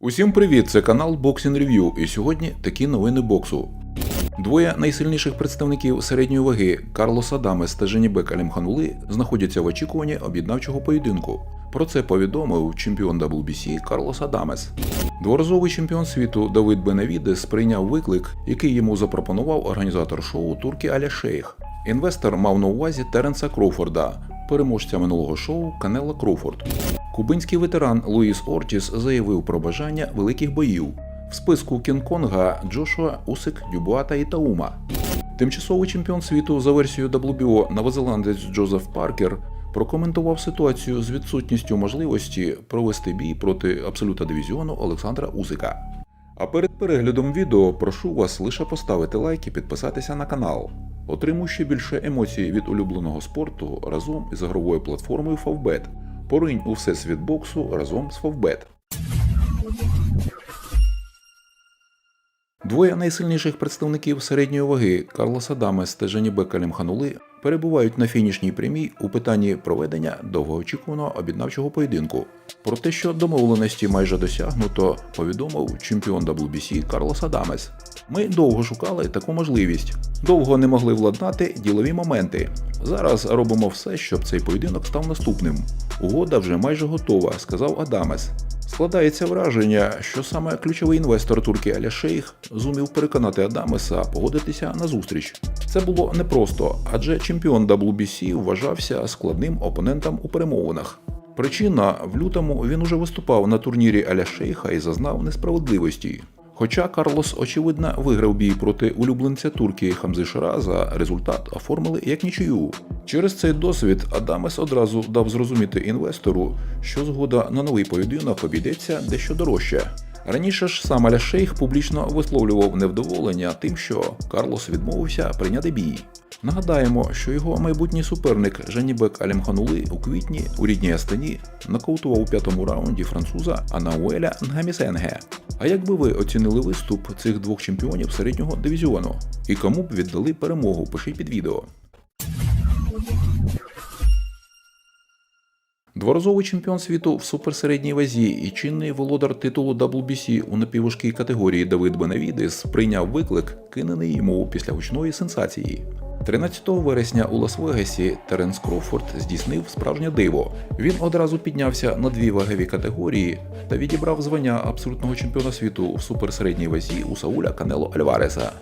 Усім привіт! Це канал Boxing Review, і сьогодні такі новини боксу. Двоє найсильніших представників середньої ваги Карлос Адамес та Женібек Алімханули знаходяться в очікуванні об'єднавчого поєдинку. Про це повідомив чемпіон WBC Карлос Адамес. Дворазовий чемпіон світу Давид Бенавідес прийняв виклик, який йому запропонував організатор шоу Туркі Аля Шейх. Інвестор мав на увазі Теренса Кроуфорда, переможця минулого шоу Канела Кроуфорд. Кубинський ветеран Луїс Ортіс заявив про бажання великих боїв. В списку Кінг-Конга Джошуа, Усик, Дюбуа та Ітаума. Тимчасовий чемпіон світу за версією WBO новозеландець Джозеф Паркер прокоментував ситуацію з відсутністю можливості провести бій проти абсолюта дивізіону Олександра Узика. А перед переглядом відео прошу вас лише поставити лайк і підписатися на канал. Отримуй ще більше емоцій від улюбленого спорту разом із ігровою платформою Favbet. Поринь у всесвіт боксу разом з Favbet. Двоє найсильніших представників середньої ваги Карлос Адамес та Женібек Алімханули перебувають на фінішній прямій у питанні проведення довгоочікуваного об'єднавчого поєдинку. Про те, що домовленості майже досягнуто, повідомив чемпіон WBC Карлос Адамес. Ми довго шукали таку можливість, довго не могли владнати ділові моменти. Зараз робимо все, щоб цей поєдинок став наступним. Угода вже майже готова, сказав Адамес. Складається враження, що саме ключовий інвестор турки Аля Шейх зумів переконати Адамеса погодитися на зустріч. Це було непросто, адже чемпіон WBC вважався складним опонентом у перемовинах. Причина в лютому він уже виступав на турнірі Аля Шейха і зазнав несправедливості. Хоча Карлос, очевидно, виграв бій проти улюбленця Турки Хамзи Шираза, результат оформили як нічию. Через цей досвід Адамес одразу дав зрозуміти інвестору, що згода на новий поєдинок обійдеться дещо дорожче. Раніше ж сам Аля Шейх публічно висловлював невдоволення тим, що Карлос відмовився прийняти бій. Нагадаємо, що його майбутній суперник Жанібек Алімханули у квітні у рідній Астані нокаутував у п'ятому раунді француза Анауеля Нгамісенге. А як би ви оцінили виступ цих двох чемпіонів середнього дивізіону? І кому б віддали перемогу? Пишіть під відео. Дворазовий чемпіон світу в суперсередній вазі і чинний володар титулу WBC у напівважкій категорії Давид Бенавідес прийняв виклик, кинений йому після гучної сенсації. 13 вересня у Лас-Вегасі Теренс Кроуфорд здійснив справжнє диво. Він одразу піднявся на дві вагові категорії та відібрав звання абсолютного чемпіона світу в суперсередній вазі у Сауля Канело Альвареса.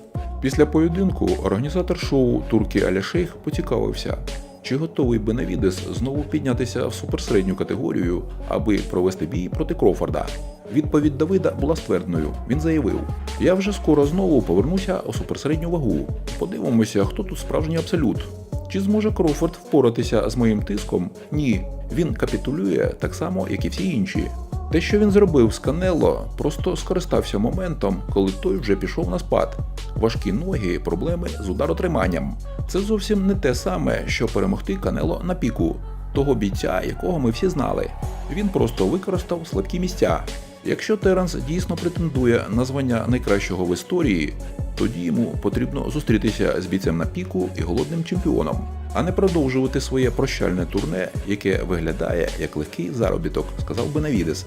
Після поєдинку організатор шоу Туркі Аля поцікавився, чи готовий Бенавідес знову піднятися в суперсередню категорію, аби провести бій проти Крофорда? Відповідь Давида була ствердною. Він заявив: Я вже скоро знову повернуся у суперсередню вагу. Подивимося, хто тут справжній абсолют. Чи зможе Крофорд впоратися з моїм тиском? Ні. Він капітулює так само, як і всі інші. Те, що він зробив з Канело, просто скористався моментом, коли той вже пішов на спад. Важкі ноги, проблеми з ударотриманням. Це зовсім не те саме, що перемогти Канело на піку, того бійця, якого ми всі знали. Він просто використав слабкі місця. Якщо Теренс дійсно претендує на звання найкращого в історії, тоді йому потрібно зустрітися з бійцем на піку і голодним чемпіоном, а не продовжувати своє прощальне турне, яке виглядає як легкий заробіток, сказав Бенавідес.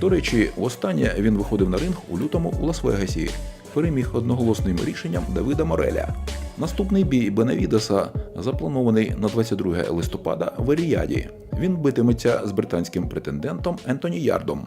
До речі, востаннє він виходив на ринг у лютому у Лас-Вегасі, переміг одноголосним рішенням Давида Мореля. Наступний бій Бенавідеса запланований на 22 листопада в Еріаді. Він битиметься з британським претендентом Ентоні Ярдом.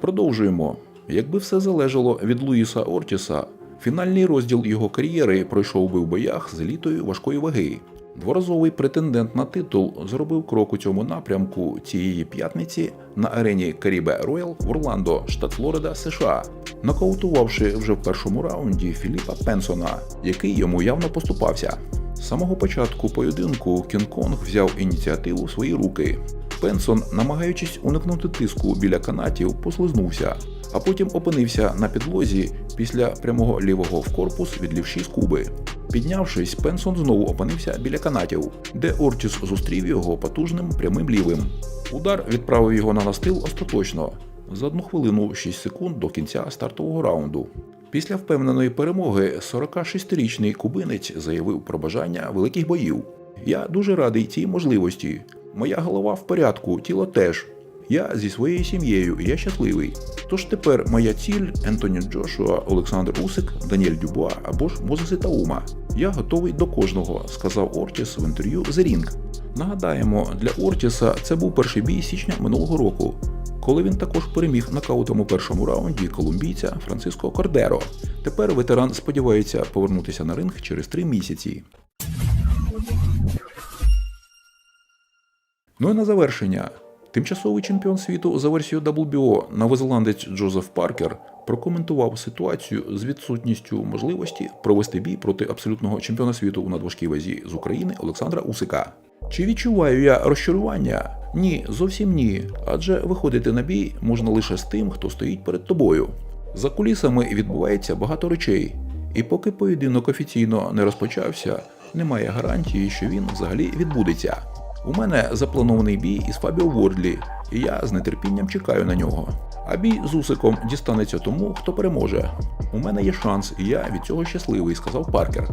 Продовжуємо. Якби все залежало від Луїса Ортіса, фінальний розділ його кар'єри пройшов би в боях з елітою важкої ваги. Дворазовий претендент на титул зробив крок у цьому напрямку цієї п'ятниці на арені Карібе Роял в Орландо, штат Флорида, США, нокаутувавши вже в першому раунді Філіпа Пенсона, який йому явно поступався. З самого початку поєдинку Кінг-Конг взяв ініціативу в свої руки. Пенсон, намагаючись уникнути тиску біля канатів, послизнувся, а потім опинився на підлозі після прямого лівого в корпус від лівші з куби. Піднявшись, Пенсон знову опинився біля канатів, де Ортіс зустрів його потужним прямим лівим. Удар відправив його на настил остаточно за одну хвилину 6 секунд до кінця стартового раунду. Після впевненої перемоги 46-річний кубинець заявив про бажання великих боїв. Я дуже радий цій можливості. Моя голова в порядку, тіло теж. Я зі своєю сім'єю, я щасливий. Тож тепер моя ціль Ентоні Джошуа, Олександр Усик, Даніель Дюбуа або ж Мозес Таума. Я готовий до кожного, сказав Ортіс в інтерв'ю The Ring. Нагадаємо, для Ортіса це був перший бій січня минулого року, коли він також переміг нокаутом у першому раунді колумбійця Франциско Кордеро. Тепер ветеран сподівається повернутися на ринг через три місяці. Ну і на завершення. Тимчасовий чемпіон світу за версією WBO новозеландець Джозеф Паркер прокоментував ситуацію з відсутністю можливості провести бій проти абсолютного чемпіона світу у надважкій вазі з України Олександра Усика. Чи відчуваю я розчарування? Ні, зовсім ні. Адже виходити на бій можна лише з тим, хто стоїть перед тобою. За кулісами відбувається багато речей, і поки поєдинок офіційно не розпочався, немає гарантії, що він взагалі відбудеться. У мене запланований бій із Фабіо Вордлі, і я з нетерпінням чекаю на нього. А бій з Усиком дістанеться тому, хто переможе. У мене є шанс, і я від цього щасливий, сказав Паркер.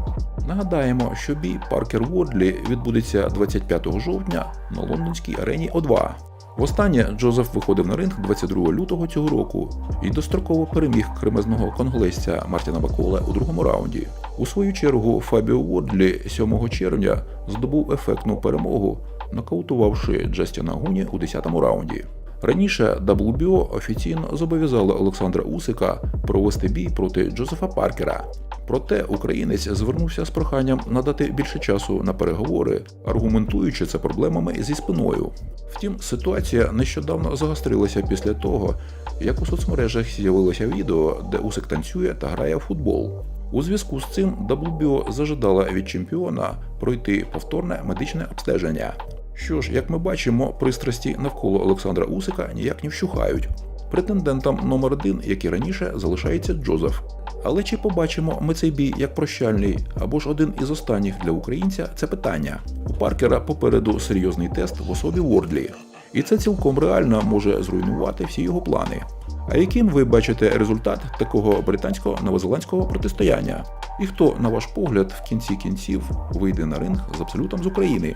Нагадаємо, що бій Паркер Вордлі відбудеться 25 жовтня на лондонській арені О2. Востаннє Джозеф виходив на ринг 22 лютого цього року і достроково переміг кремезного конголезця Мартіна Бакола у другому раунді. У свою чергу Фабіо Вордлі 7 червня здобув ефектну перемогу, нокаутувавши Джастіна Гуні у 10-му раунді. Раніше WBO офіційно зобов'язали Олександра Усика провести бій проти Джозефа Паркера. Проте українець звернувся з проханням надати більше часу на переговори, аргументуючи це проблемами зі спиною. Втім, ситуація нещодавно загострилася після того, як у соцмережах з'явилося відео, де Усик танцює та грає в футбол. У зв'язку з цим WBO зажадала від чемпіона пройти повторне медичне обстеження. Що ж, як ми бачимо, пристрасті навколо Олександра Усика ніяк не вщухають. Претендентом номер один, як і раніше, залишається Джозеф. Але чи побачимо ми цей бій як прощальний або ж один із останніх для українця це питання. У Паркера попереду серйозний тест в особі Вордлі, і це цілком реально може зруйнувати всі його плани. А яким ви бачите результат такого британсько новозеландського протистояння? І хто, на ваш погляд, в кінці кінців вийде на ринг з абсолютом з України?